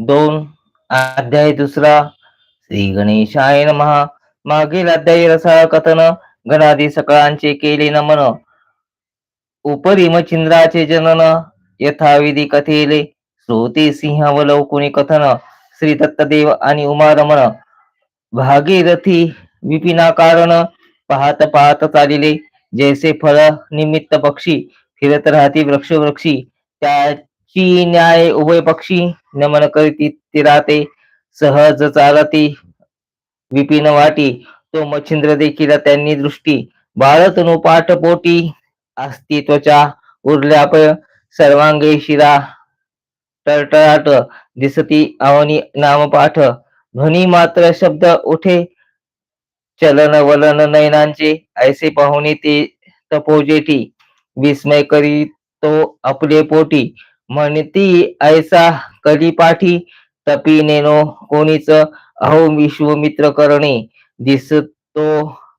दोन. अध्याय दुसरा. श्री गणेशाय महा मागील अध्याय रसाळ कथन गणादी सकळांचे केले नमन. उपरी मच्छिंद्राचे जनन यथाविधी कथेले. श्रोते सिंह व कथन श्री दत्तदेव आणि उमारमण. भागीरथी विपिना कारण पाहत पाहत चालिले. जैसे फळ निमित्त पक्षी फिरत राहती वृक्ष वृक्षी ची न्याय उभय पक्षी नमन करीती तिराते सहज चालती विपिन वाटी. तो मच्छिंद्र देखील त्यांनी दृष्टी भारत नुपाठ पोटी असती त्वचा उरल्याप सर्वांगे शिरा टळटळाट दिसती अवनी नामपाठ ध्वनी मात्र शब्द उठे चलन वलन नयनांचे ऐसे पाहुणे ते तपोजेटी विस्मय करी तो आपले पोटी. म्हणती ऐसा कलिपाठी तपी नेनो कोणीच? अहो विश्वमित्र करणे दिसतो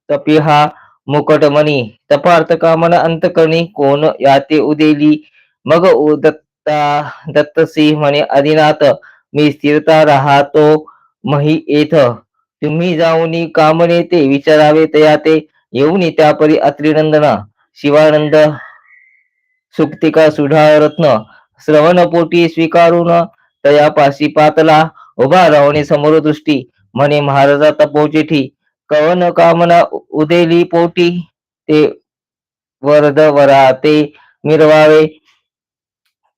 तपी हा मुकटमणी तपार्थ कामना अंतकरणी कोण याते उदेली? मग उ दत्ता दत्तसी म्हणे आदिनाथ मी स्थिरता राहतो मही येथ तुम्ही जाऊन कामने ते विचारावे तया ते येऊन त्यापरी अत्रिनंदना. शिवानंद सुक्तिका सुधा रत्न श्रवणपोटी स्वीकारून तयापाशी पातला. उभा राहणे समोर दृष्टी. म्हणे महाराजा तपोचिठी कवन कामना उदेली पोटी. ते वरद वरा ते मिरवावे.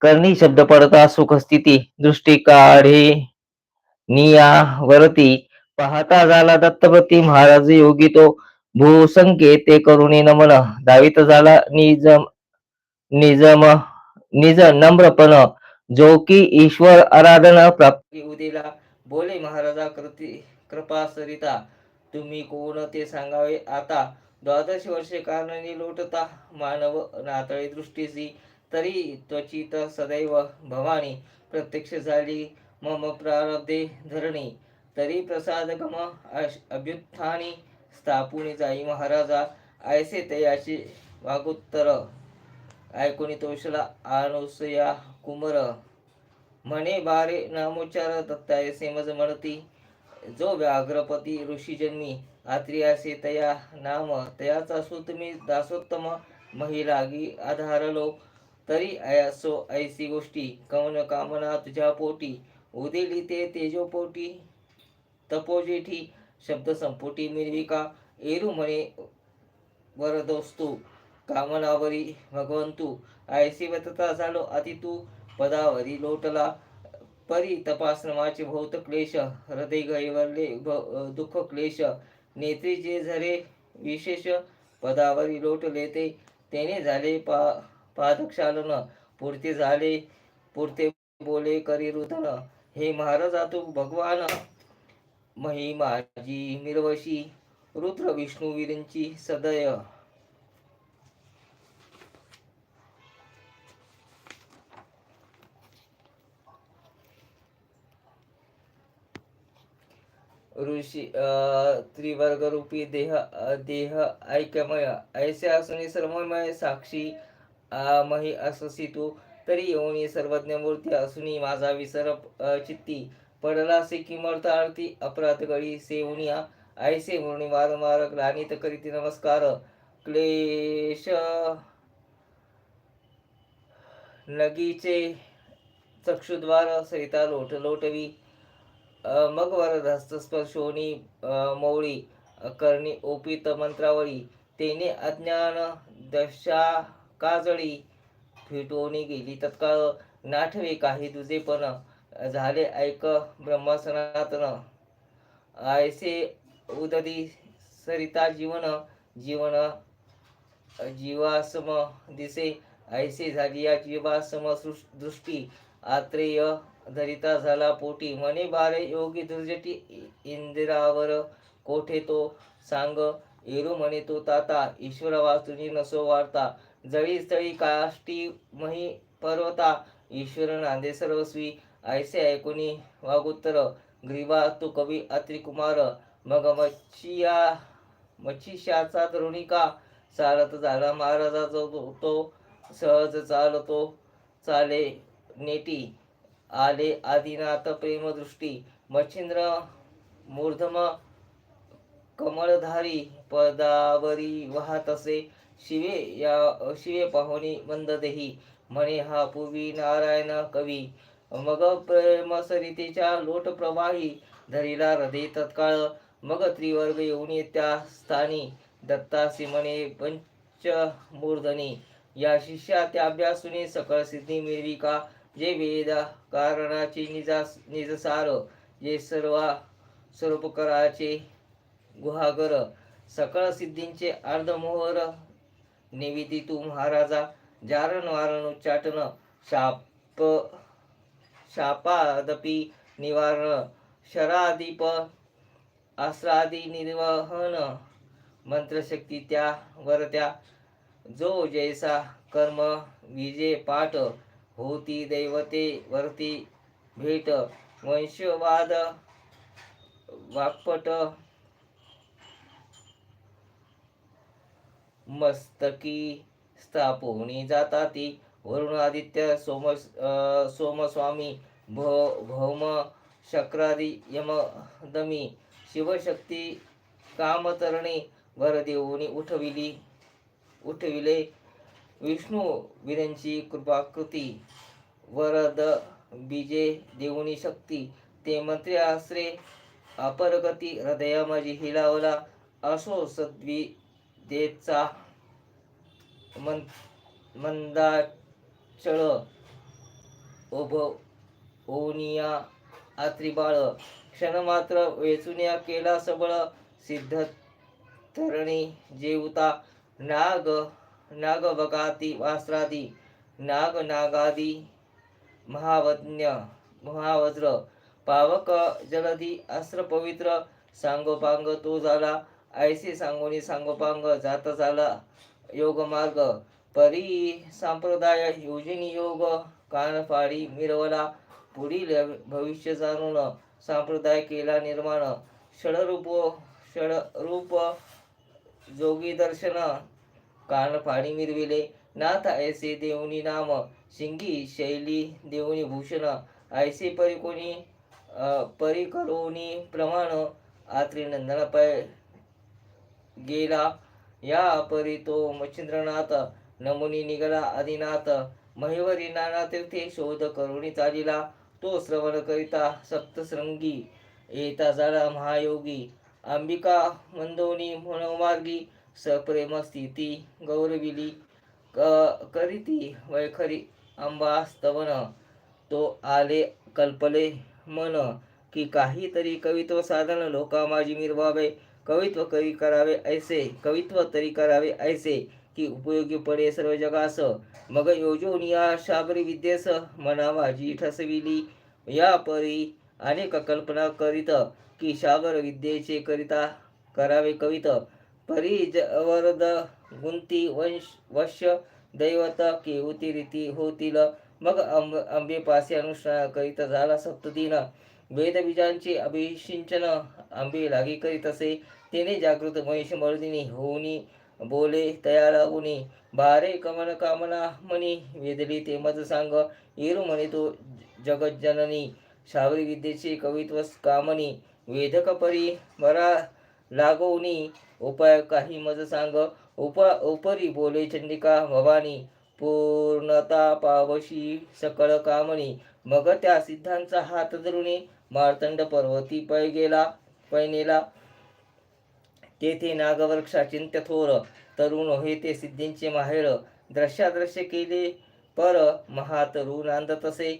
करणी शब्द पडता सुख स्थिती दृष्टी काढे. निया वरती. पाहता झाला दत्तपती. महाराज योगी तो. भूसंके ते करुणी नमन. दावित झाला निजम निजम निज नम्रपण जो की ईश्वर आराधना प्राप्त उदिला. बोले महाराजा कृती कृपा सरिता तुम्ही कोण ते सांगावे? आता द्वादश वर्षे कारणाने लोटता मानव नातळे दृष्टीसी तरी त्वचित सदैव भवानी प्रत्यक्ष झाली. मम प्रारब्धे धरणी तरी प्रसाद गम अभ्युत्थानी स्थापुनी जाई महाराजा. ऐसे तयाचे वागुत्तर ऐकुनी तोषला आनुसया कुमर म्हणे बारे नामोच्चार दत्ताय सेमज म्हणती जो व्याघ्रपती ऋषी जन्मी आत्रियासे तया नाम तयाचा सुत मी दासोत्तम महिलागी आधारलो तरी अयासो ऐसी गोष्टी कवन कामना तुझ्या पोटी उदेली ते तेजोपोटी तपोजेठी शब्द संपुटी मिरविका एरू म्हणे वरदोस्तू कामनावरी भगवंतू ऐसी वतता झालो अति तू पदावरी लोटला. परी तपाश्रमाचे भौत क्लेश हृदय गैवरले भ- दुःख क्लेश. नेत्री जे झरे विशेष पदावरी लोटले ते तेने झाले पा पादक्षालन. पुरते झाले पुरते बोले करी रुदन. हे महाराजा तू भगवान महिमाजी मिरवशी रुद्र विष्णू विरंची सदय. ऋषी अं, त्रिवर्ग रूपी देह देह ऐक्यमय ऐसे असणे सर्वमय साक्षी मही अससी तू. तरी येऊनी सर्वज्ञ मूर्ती असुनी माझा विसर चित्ती. पडला से किमर्थ आरती अपराध गळी सेवनिया ऐसे म्हणून वारंवार ग्लानित करीत नमस्कार. क्लेश नगीचे चक्षुद्वार सरिता लोट लोटवी. मग वरदहस्त स्पर्शोनी मौळी करणी ओपित मंत्रावळी तेने अज्ञान दशा काजळी फिटवणी गेली. तत्काळ नाठवे काही दुजेपण झाले ऐक ब्रह्मसनातन ऐसे उददी सरिता जीवन जीवन जीवासम दिसे. ऐसे झाली या जीवासम दृष्टी आत्रेय धरिता झाला पोटी मने बारे योगी दुर्जटी इंदिरावर कोठे तो सांग? येरू म्हणे तो ताता ईश्वर वाचुनी नसो वार्ता. जळी स्थळी काष्टी मही पर्वता ईश्वर नांदे सर्वस्वी. ऐसे ऐकुनी वागुत्तर ग्रीवा तू कवी अत्रिकुमार मग मच्छिया मच्छिशाचा द्रोणिका चालत झाला महाराजाचा तो सहज चालतो चाले नेटी. आले आदिनाथ प्रेमदृष्टी मच्छिंद्र मूर्धम कमळधारी पदावरी वाहत असे शिवे या शिवे पाहुणी मंददेही म्हणे हा पूर्वी नारायण कवी. मग प्रेमसरितेच्या लोट प्रवाही धरीला हृदय तत्काळ मग त्रिवर्ग येऊन त्या स्थानी दत्तासी म्हणे पंचमूर्धनी. या शिष्या त्या अभ्यासूने सकळ सिद्धी मिळवी का? जे वेद कारणाचे निजा निजसार जे सर्व स्वरूपकराचे गुहागर सकळ सिद्धींचे अर्धमोहर निविदी तू महाराजा जारण वारण उच्चाटन शाप शापादपी निवारण शरादीप आश्रादी निर्वहन मंत्रशक्ती त्या वरत्या जो जैसा कर्म विजय पाठ होती दैवते वरती भेट वंशवाद वाक्पट. मस्तकी स्थापोनी जाता ती वरुण आदित्य सोम सोमस्वामी भ भौम शक्रादी यमदमी शिवशक्ती कामतरणी भरदेवनी उठविली उठविले. विष्णू वीरांची कृपाकृती वरद बीजे देऊनी शक्ती ते मंत्री आश्रे अपरगती हृदया माझी हिलावला असो सद्वी देचा मन मंदाचळ ओभ ओनिया आत्रिबाळ क्षणमात्र वेचुन्या केला सबळ सिद्ध धरणी जेवता नाग नाग बगाती वास्त्रादी नाग नागादी महावज्ञ महावज्र पावक जलधी अस्त्र पवित्र सांगोपांग तो झाला ऐसे सांगोनी सांगोपांग जात झाला योग मार्ग परी संप्रदाय योजनी योग कानफाळी मिरवला पुढील भविष्य जाणून संप्रदाय केला निर्माण षडरूप षडरूप जोगी दर्शन कान पाणी मिरविले. नाथ ऐसे देवनी नाम शिंगी शैली देवनी भूषण. ऐसे परी कोणी परी करोनी प्रमाण आत्रिनंदन पै गेला. या परी तो मच्छिंद्रनाथ नमुनी निघाला आदिनाथ. महिवरी नाना तीर्थे शोध करुणी चालिला. तो श्रवण करिता सप्तशृंगी येता झाला महायोगी. अंबिका मंदोनी मनोमार्गी सप्रेम स्थिती गौरविली. क करीती वैखरी अंबा स्तवन. तो आले कल्पले मन की काहीतरी कवित्व साधन. लोका माझी मिरवावे कवित्व करी करावे ऐसे कवित्व तरी करावे ऐसे की उपयोगी पडे सर्व जगास. मग योजोनिया शाबरी विद्येस मना माझी ठसविली. या परी अनेक कल्पना करीत की शाबर विद्येचे करिता करावे कवित. परी ज वरद गुंती वंश वश्य दैवत केवती रीती होतील. मग अंब आंबेपासे अनुष्ठान करीत झाला सप्तदिन. वेदबीजांचे अभिषिंचन आंबे लागी करीत असे. तिने जागृत महिष मर्दिनी होऊनी बोले तयार होनी भारे कमन कामना मनी वेदली ते मज सांग येरू म्हणे तो जगज्जननी. शावरी विद्येचे कवित्व कामनी. वेदक परी बरा लागोनी उपाय काही मज सांग. उप उपरी बोले चंडिका भवानी पूर्णता पावशी सकळ कामनी. मग त्या सिद्धांचा हात धरुणी मार्तंड पर्वती पै गेला पैनेला. तेथे नागवृक्षा चिंत्य थोर तरुण हे ते सिद्धींचे माहेर. दृश्यादृश्य केले पर महातरू नांद तसे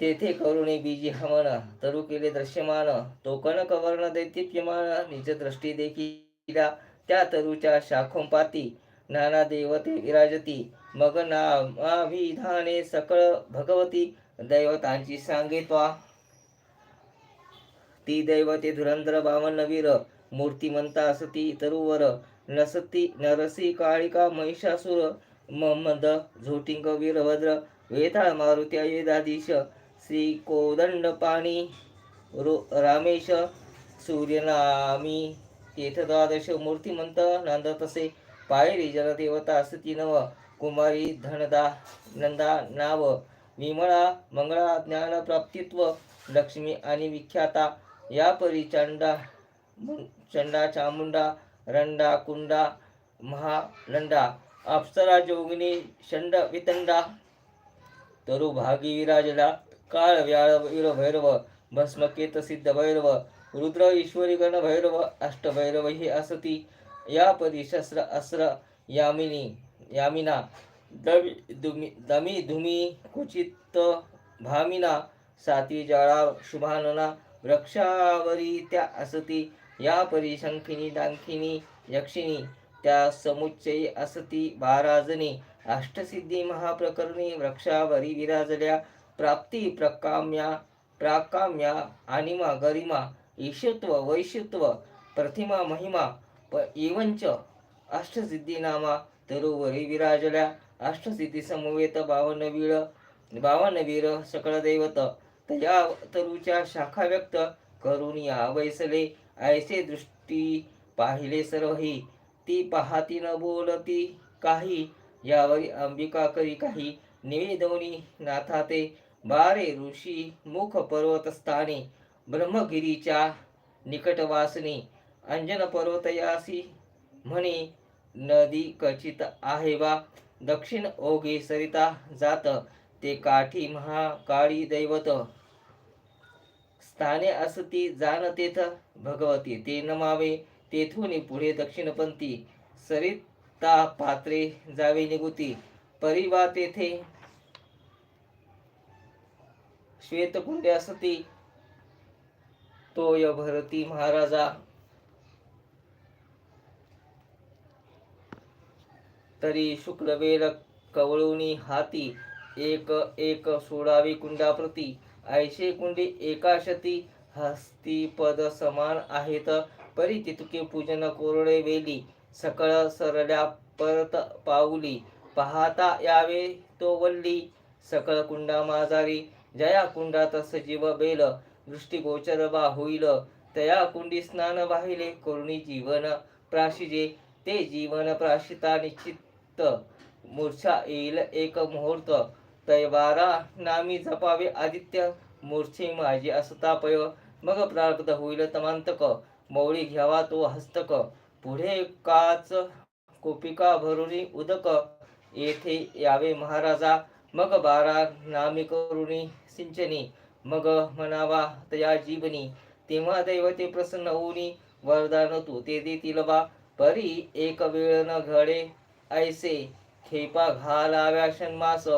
तेथे करुणे बीजी हमन तरु केले दृश्यमान टोकन कवर्ण वर्ण किमान निज दृष्टी देखीला त्या तरुच्या शाखोंपाती नाना देवते विराजती. मग नामाविधाने सकळ भगवती दैवतांची सांगितवा ती दैवते धुरंधर बावन्न वीर मूर्तिमंता असती तरुवर नसती नरसी काळिका महिषासुर मद झोटिंग वीरभद्र वेताळ मारुत्या वेदाधीश श्री कोदंड पाणी रो रामेश सूर्यनामी तेथ द्वादश मूर्तिमंत नांदत असे पायरी जलदेवता स्थिती नव कुमारी धनदा नंदा नाव विमळा मंगळा ज्ञान प्राप्तित्व लक्ष्मी आणि विख्याता या परी चंडा चंडा चामुंडा रंडा कुंडा महानंडा अप्सरा जोगिनी षंड वितंडा तरु भागी विराजला काळ व्याळ वीर भैरव भस्मकेत सिद्ध भैरव रुद्र ईश्वरी गण भैरव अष्टभैरव ही असती. या पदी शस्त्र अस्त्र यामिनी यामिना दमी दुमी दमी धुमी कुचित भामिना साती जाळा शुभानना वृक्षावरी त्या असती. या परी शंखिनी डांखिनी यक्षिणी त्या समुच्चयी असती. बाराजनी अष्टसिद्धी महाप्रकरणी वृक्षावरी विराजल्या. प्राप्ती प्रकाम्या प्राकाम्या आनिमा गरिमा ईशत्व वैशित्व प्रतिमा महिमा प एवंच. अष्टसिद्धीनामा तरुवरी विराजल्या. अष्टसिद्धी समवेत बावनवीर बावनवीर सकळ दैवत. तया तरुच्या शाखा व्यक्त करून या वैसले. ऐसे दृष्टी पाहिले सर्वही. ती पाहती न बोलती काही. यावरी अंबिका करी काही. निवेदवनी नाथा ते. बारे ऋषी मुख पर्वत स्थानी ब्रह्मगिरीच्या निकटवासनी अंजन पर्वतयासी म्हणे नदी कचित आहे वा दक्षिण ओघे सरिता जात ते काठी महाकाळी दैवत. स्थाने असती जाण तेथ भगवती ते नमावे तेथून पुढे दक्षिणपंथी सरिता पात्रे जावे निगुती परिवा तेथे श्वेतकुंडे असती तोय भरती महाराजा. तरी शुक्लवेल कवळुनी हाती एक एक सोडावी कुंडाप्रती ऐशे कुंडी एकाशती हस्ती पद समान आहेत. परी तितके पूजन कोरडे वेली. सकळ सरल्या परत पाऊली. पाहता यावे तो वल्ली. सकळ कुंडा माजारी. जया कुंडात सजीव बेल दृष्टीगोचर बा होईल. तया कुंडी स्नान वाहिले करुणी जीवन प्राशिजे. ते जीवन प्राशिता निश्चित. मूर्छा येईल एक मुहूर्त. तैवारा नामी जपावे आदित्य. मूर्छे माझी असतापय मग प्रारब्ध होईल तमांतक. मौळी घ्यावा तो हस्तक. पुढे काच कोपिका भरुणी उदक. येथे यावे महाराजा. मग बारा नामी करुणी सिंचनी मग म्हणावा तया जीवनी. तेव्हा दैवते प्रसन्न होऊनी वरदान तू ते देतील बा. परी एक वेळ न घडे ऐसे खेपा घालाव्या क्षणमास.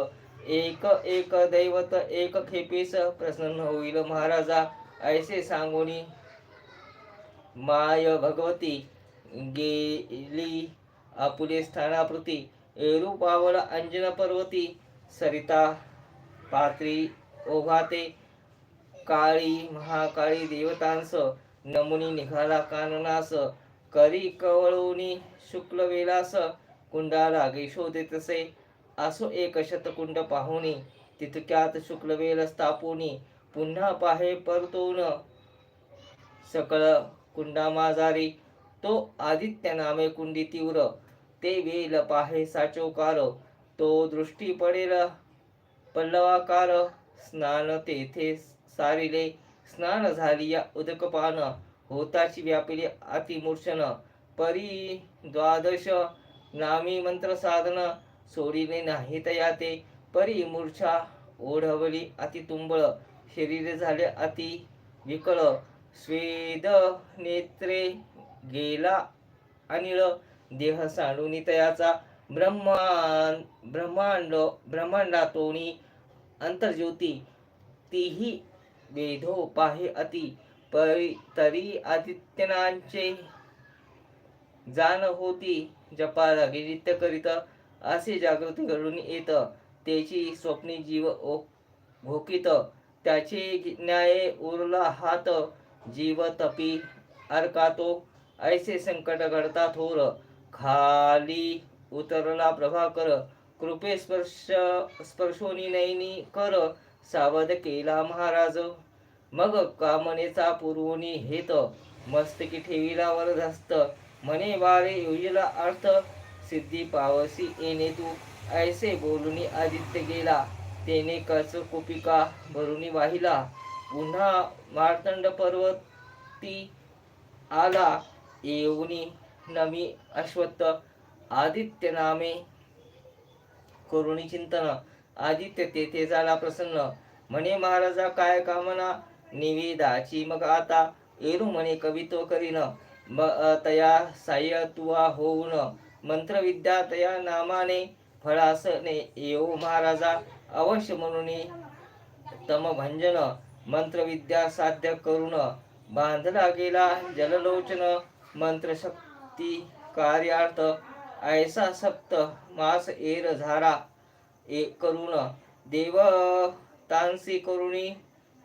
एक एक दैवत एक खेपेस प्रसन्न होईल महाराजा. ऐसे सांगोनी माय भगवती गेली आपुले स्थानाप्रती. एरू पावला अंजना पर्वती सरिता पात्री ओघाते काळी महाकाळी देवतांस नमुनी निघाला काननास करी कवळुनी शुक्ल वेलास कुंडा लागे देतसे असो एक शतकुंड पाहुनी तितक्यात शुक्लवेल स्थापुनी पुन्हा पाहे परतून सकळ कुंडा माजारी तो आदित्य नामे कुंडी तीव्र ते वेल पाहे साचोकार तो दृष्टी पडेल. पल्लवाकार स्नान तेथे सारिले. स्नान झाली या उदकपान. होताची व्यापिले अतिमूर्छन. परी द्वादश नामी मंत्र साधन सोडिले नाही तया ते परी मूर्छा ओढवली अति तुंबळ. शरीर झाले अति विकळ स्वेद नेत्रे गेला अनिळ. देह सांडून तयाचा ब्रह्मांड ब्रह्मांड ब्रह्मांडातोनी अंतर्ज्योती तीही वेधो पाहे अति परी तरी आदित्यनांचे जाण होती जपाला नित्य करीत असे जागृती घडून येत त्याची स्वप्ने जीव ओ भोकित त्याचे न्याय उरला हात जीव तपी अरकातो ऐसे संकट घडता थोर खाली उतरला प्रभाकर कृपे स्पर्श स्पर्शोनी नैनी कर. सावध केला महाराज. मग कामनेचा पुरवणी हेत. मस्तकी ठेविला वरधस्त. म्हणे वारे योजिला अर्थ सिद्धी पावसी येणे तू. ऐसे बोलूनी आदित्य गेला. तेने कच कुपिका भरुनी वाहिला. पुन्हा मार्तंड पर्वती आला. येऊनी नमी अश्वत्थ. आदित्य नामे करुणी चिंतन. आदित्य तेथे झाला प्रसन्न. म्हणे महाराजा काय कामना? निवेदाची मग आता. एरू म्हणे कवित्व करीन. म- तया साह्य तुवा होऊन. मंत्रविद्या तया नामाने फळासने येऊ महाराजा. अवश्य म्हणून तम भंजन. मंत्रविद्या साध्य करून. बांधला गेला जललोचन. मंत्रशक्ती कार्यार्थ. ऐसा सप्त मास एर झारा ए करुण देव तांसी करुणी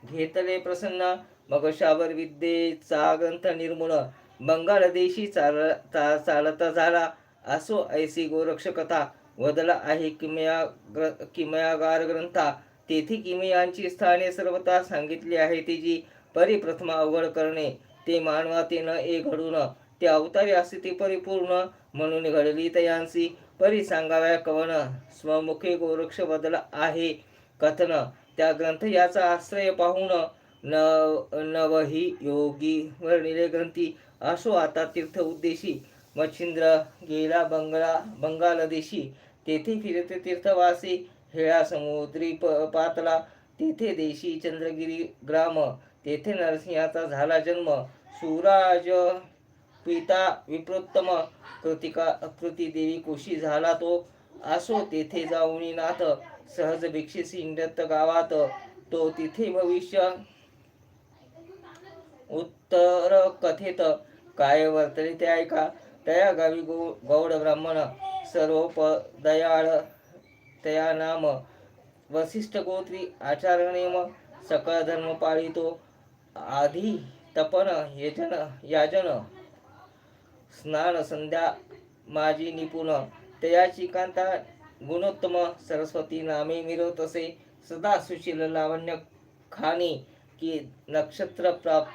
घेतले प्रसन्न मग शावर विद्येचा ग्रंथ निर्मूळ बंगाल देशी चाल चा- चालता झाला असो ऐसी गोरक्ष कथा वदला आहे किमया ग्र किमयागार ग्रंथा तेथे किमयांची स्थाने सर्वता सांगितली आहे तिची परिप्रथमा अवघड करणे ते मानवाते न ए घडून ते अवतारी असे ते परिपूर्ण म्हणून घडली तयांसी परी सांगाव्या कवन. स्वमुखी गोरक्ष बदला आहे कथन. त्या ग्रंथ याचा आश्रय पाहून नव नवही योगी वर्णिले ग्रंथी. असो आता तीर्थ उद्देशी मच्छिंद्र गेला बंगला बंगाल देशी तेथे फिरते तीर्थवासी हेळा समुद्री प पातला. तेथे देशी चंद्रगिरी ग्राम. तेथे नरसिंहाचा झाला जन्म. सुराज पिता विप्रोत्तम कृतिका कृतिदेवी कुशी झाला तो असो तेथे जाऊनी नाथ सहज भिक्षेसी इंडत गावात. तो तिथे भविष्य उत्तर कथेत काय वर्तले ते ऐका. तया गावी गौ गौड ब्राह्मण सर्व दयाळ तया नाम वसिष्ठ गोत्री आचारनेम सकळ धर्म पाळितो. आधी तपन यजन याजन. स्नान संध्या माझी निपुण. तयाची कांता गुणोत्तम सरस्वती नामे मिरवत असे. सदा सुशील लावण्य खाणी की नक्षत्र प्राप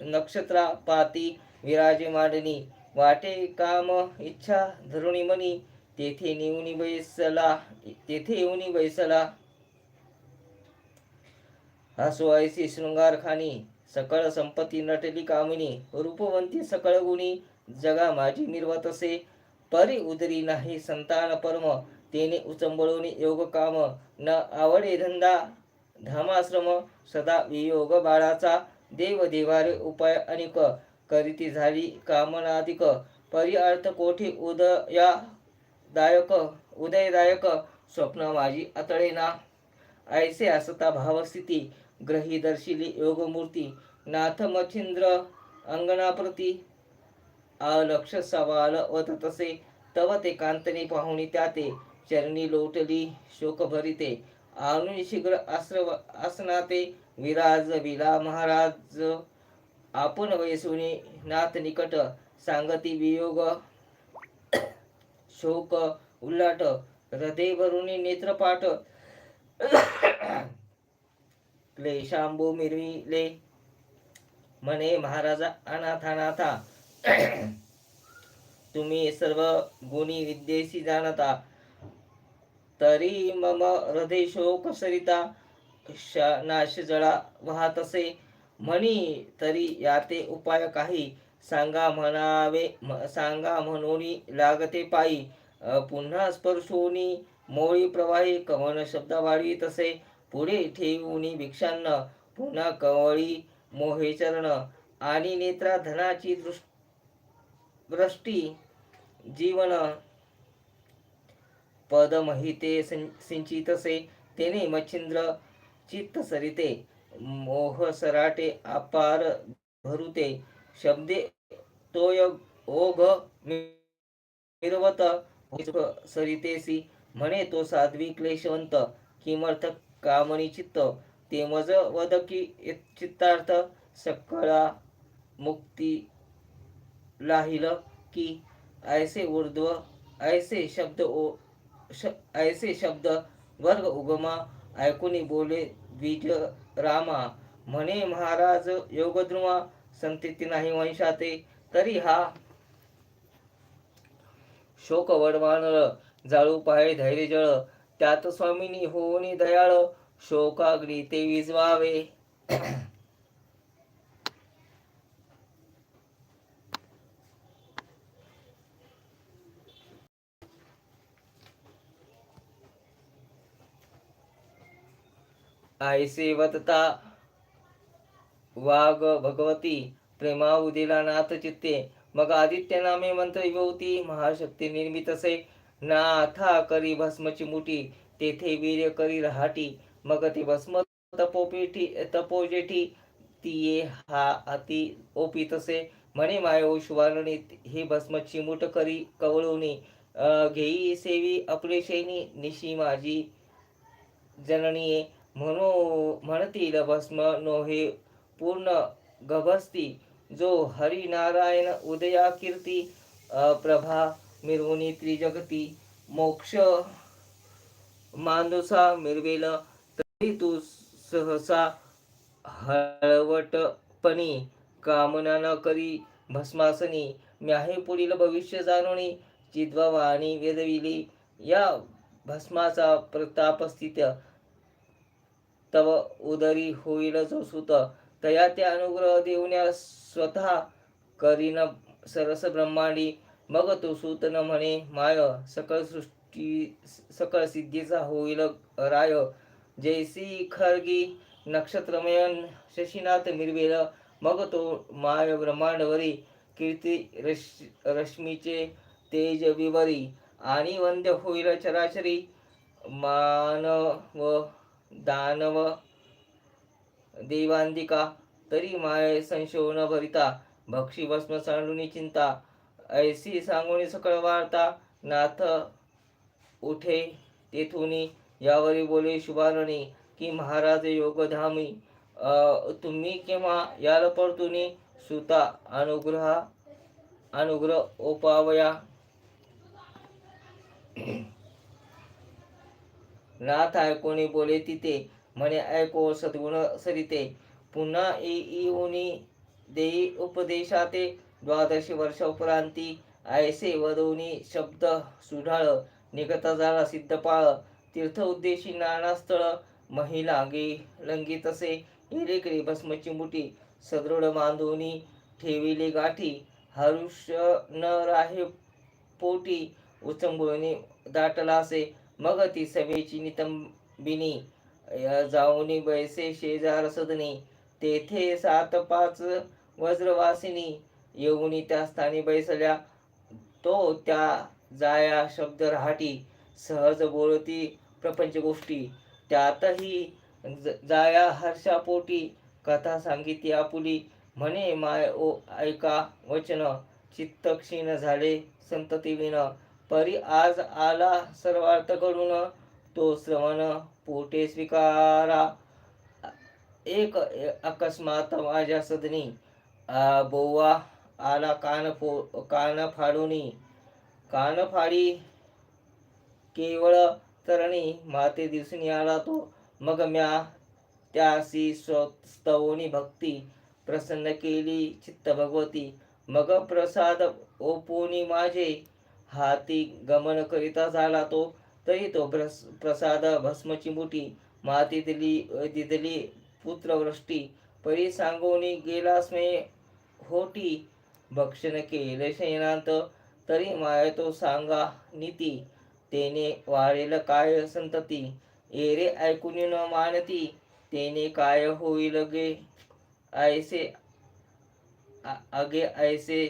नक्षत्रा पाती विराजे मांडणी. वाटे काम इच्छा धरुणी मनी. तेथे नेऊनी बैसला तेथे येऊनी बैसला. हसो ऐसी शृंगार खानी सकळ संपत्ती नटली कामिनी. रूपवंती सकळ गुणी. जगा माझी मिरवत असे. परी उदरी नाही संतान परम. तेने उचंबळून योग काम. न आवडे धंदा धामाश्रम. सदा वियोग बाळाचा. देव देवारे उपाय अनेक. करीती झाली कामनाधिक. परी अर्थ कोठी उदया दायक उदयदायक. स्वप्न माझी अतळेना. ऐसे असता भावस्थिती. ग्रही दर्शिली योगमूर्ती. नाथ मच्छिंद्र अंगणाप्रती. अलक्ष सवाल वत तसे. तव ते कांतने पाहुणी त्या ते चरणी लोटली शोक भरिते. आणून शीघ्र आश्रव आसनाते. विराज विला महाराज. आपण वयसुनी नाथ निकट सांगती वियोग. शोक उल्लाट हृदय भरुनी नेत्रपाट क्लेशांबू मिरविले. म्हणे महाराजा अनाथानाथा. तुम्ही सर्व गुणी विद्येशी जाणता. तरी मम हृदय शोक सरिता श- नाश जळा वाहत असे म्हणी तरी याते उपाय काही. सांगा म्हणावे सांगा म्हणून लागते पायी. पुन्हा स्पर्शोनी मोळी प्रवाही कवन शब्द वाढवीत तसे. पुढे ठेवूनी भिक्षान्न पुन्हा कवळी मोहे चरण. आणि नेत्रा धनाची दृष्टी दृष्टी जीवन पदमहिते सिंचितसे तेने मच्छिंद्र चित्त सरिते मोह सराटे अपार भरुते शब्दे तोय ओघ मिरवत सरितेसी म्हणे तो साध्वी क्लेशवंत किमर्थ कामणी चित्त ते मज वद की चित्तार्थ सकळा मुक्ती लाहिल की ऐसे ऊर्ध्व ऐसे शब्द ओ श ऐसे शब्द वर्ग उगमा ऐकुनी बोले बीज रामा. म्हणे महाराज योगद्रुमा संतिती नाही वंशाते तरी हा शोक वडवानळ जाळू पाहे धैर्य जळ त्यात स्वामिनी होऊनी दयाळ शोकाग्नी ते विजवावे. आयसे वतता वाघ भगवती प्रेमा उदिला नाथ चित्ते. मग आदित्य नामे मंत्र विभवती. महाशक्ती निर्मित असे. नाथा करी भस्मची मुठी. तेथे वीर्य करी रहाटी. मग ती भस्म तपोपीठी तपोजेठी. तिये हा अति ओपी तसे म्हणे मायो शुभारणी हे भस्म चिमुट करी कवळुनी. घेई सेवी आपले शैनी निशी माझी जननीये. म्हणू म्हणतील भस्म नोहे पूर्ण गभस्ती. जो हरिनारायण उदया कीर्ती प्रभा मिरवणी त्रिजगती. मोक्ष मानुसा मिरवेल तरी तू सहसा हळवटपणी. कामना न करी भस्मासनी म्याहे पुढील भविष्य जाणून. चिद्वाणी वेदविली या भस्माचा प्रतापस्थित तव उदरी होईल जो सुत. तया त्या अनुग्रह देऊन्या स्वतः करीन सरस ब्रह्मांडी. मग तो सूत न म्हणे माय सकळ सृष्टी सकळ सिद्धीचा होईल राय. जैसी खरगी नक्षत्रमयन शशीनाथ मिरवेल मग तो माय ब्रह्मांडवरी कीर्ती रश रश्मीचे तेज विवरी. आणि वंद्य होईल चराचरी मानव दानव देवांदिका तरी माय संशोन भरिता भक्षी भस्म सांडुनी चिंता ऐसी सांगूनी सकळ वार्ता नाथ उठे तेथुनी यावरी बोले शुभारणी की महाराज योगधामी तुम्ही केव्हा याल परतुनी सुता अनुग्रह अनुग्रह ओपावया नाथ ऐकोनी बोले तिथे. म्हणे ऐको सद्गुण सरिते. पुन्हा येऊनी देई उपदेशाते द्वादशी वर्ष उपरांती ऐसे वदोनी शब्द सुढाळ निगत झाला सिद्धपाळ तीर्थ उद्देशी नाना स्थळ महिला गे लंगी तसे. एरेकरी भस्मची मुठी सदृढ बांधोनी ठेविले गाठी. हरुष न राहे पोटी उचंबुळणी दाटला असे मग ती सभेची नितंबिनी जाऊनी बैसे शेजार सदनी तेथे सात पाच वज्रवासिनी येऊनी त्या स्थानी बैसल्या. तो त्या जाया शब्द राहाटी सहज बोलती प्रपंच गोष्टी. त्यातही जाया हर्षापोटी कथा सांगितली आपुली. म्हणे माय ओ ऐका वचन. चित्तक्षीण झाले संततीविण. परी आज आला सर्वार्थ घडून तो श्रवण पोटे स्वीकारा. एक अकस्मात माझ्या सदनी बोवा आला कान फो कान फाडूनी. कान फाडी केवळ तरणी माते दिवसून आला तो. मग म्या त्यासी स्वस्तवनी भक्ती प्रसन्न केली चित्त भगवती. मग प्रसाद ओपोनी माझे हाती गमन करिता झाला तो. तरी तो प्रसाद भस्मची मुठी मातीतली दिदली पुत्रवृष्टी. परी सांगोनी गेलास मे होटी भक्षण केले शयनांत तरी माय तो सांगा नीती तेने वाढेल काय संतती? एरे ऐकून न मानती तेने काय होईल गे? ऐसे अगे ऐसे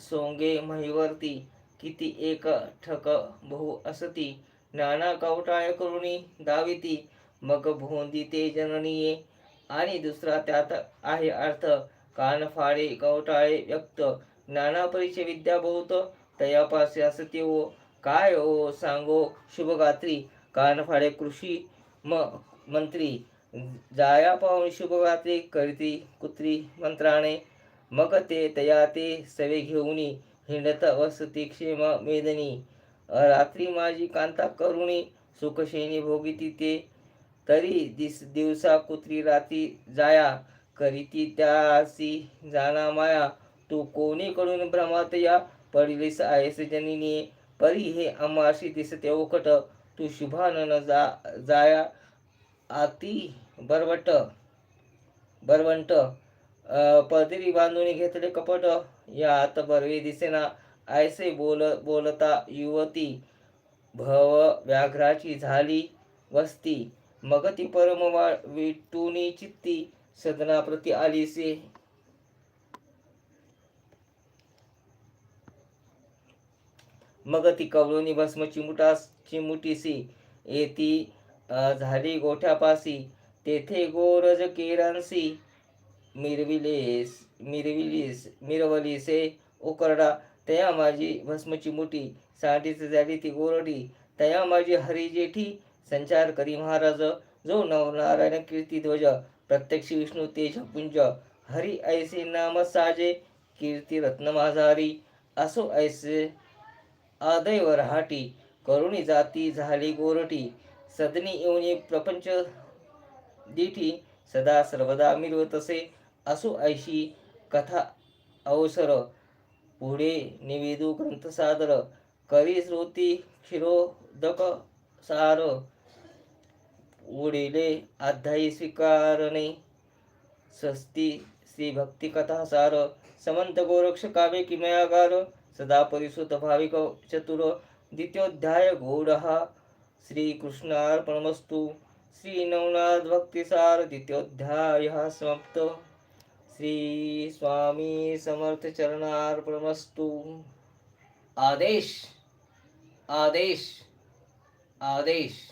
सोंगे महिवरती. किती एक ठक बहु असती. नाना कवटाळ करुणी दाविती. मग भोंदी ते जननीये. आणि दुसरा त्यात आहे अर्थ. कान फाडे कवटाळे व्यक्त. नाना परिचय विद्या बहुत. तयापासे असते ओ काय ओ सांगो शुभगात्री. कानफाळे कृषी म मंत्री. जाया पाहून शुभगात्री करीती कुत्री मंत्राने. मग ते तया ते सवे घेऊनी. हिंडत वसती क्षेम मेदनी. रात्री माझी कांता करुणी सुखशेणी भोगिती ते तरी दिस दिवसा कुत्री राती जाया करीती त्यासी जाना माया. तू कोणीकडून भ्रमात या पडिलीस आहेस जनिनी. परी हे अमाशी दिसते ओकट तू शुभानन जा जाया. आती बरवट बरवंट. पदरी बांधून घेतले कपट. यात बरवे दिसेना. ऐसे बोल बोलता युवती. भव व्याघ्राची झाली वस्ती. मग ती परम विटुनी चित्ती. सदनाप्रती आलीसे मग ती कवलोनी भस्म चिमुटा चिमुटीसी येती झाली गोठ्यापासी. तेथे गोरज केरांसी मिरविलेस मिरविलीस मिरवलीसे उकरडा तया माझी भस्मची मुठी साठीच झाली ती गोरडी तया माझी हरी जेठी संचार करी महाराज जो नवनारायण कीर्ती ध्वज प्रत्यक्ष विष्णू तेज पुंज हरी ऐसे नाम साजे कीर्ती रत्न माझारी असो ऐसे आदैव रहाटी करुणी जाती झाली गोरटी सदनी येऊन प्रपंच दिठी सदा सर्वदा मिरवत असे ऐशी कथा अवसर. पुढे निवेदू ग्रंथ सादर. करी श्रोती क्षीरोदक सार. उडिले अध्यायी स्वीकारणे. स्वस्ती श्री भक्ती कथा सार. समंत गोरक्ष काव्य किमयागार. सदा परिसुत भाविक चतुर. द्वितीयोध्याय गौडः. श्रीकृष्णार्पणमस्तु श्री नवनाथ भक्तिसार. द्वितीयोध्याय समाप्त. श्री स्वामी समर्थ चरणार्पणमस्तु. आदेश आदेश आदेश.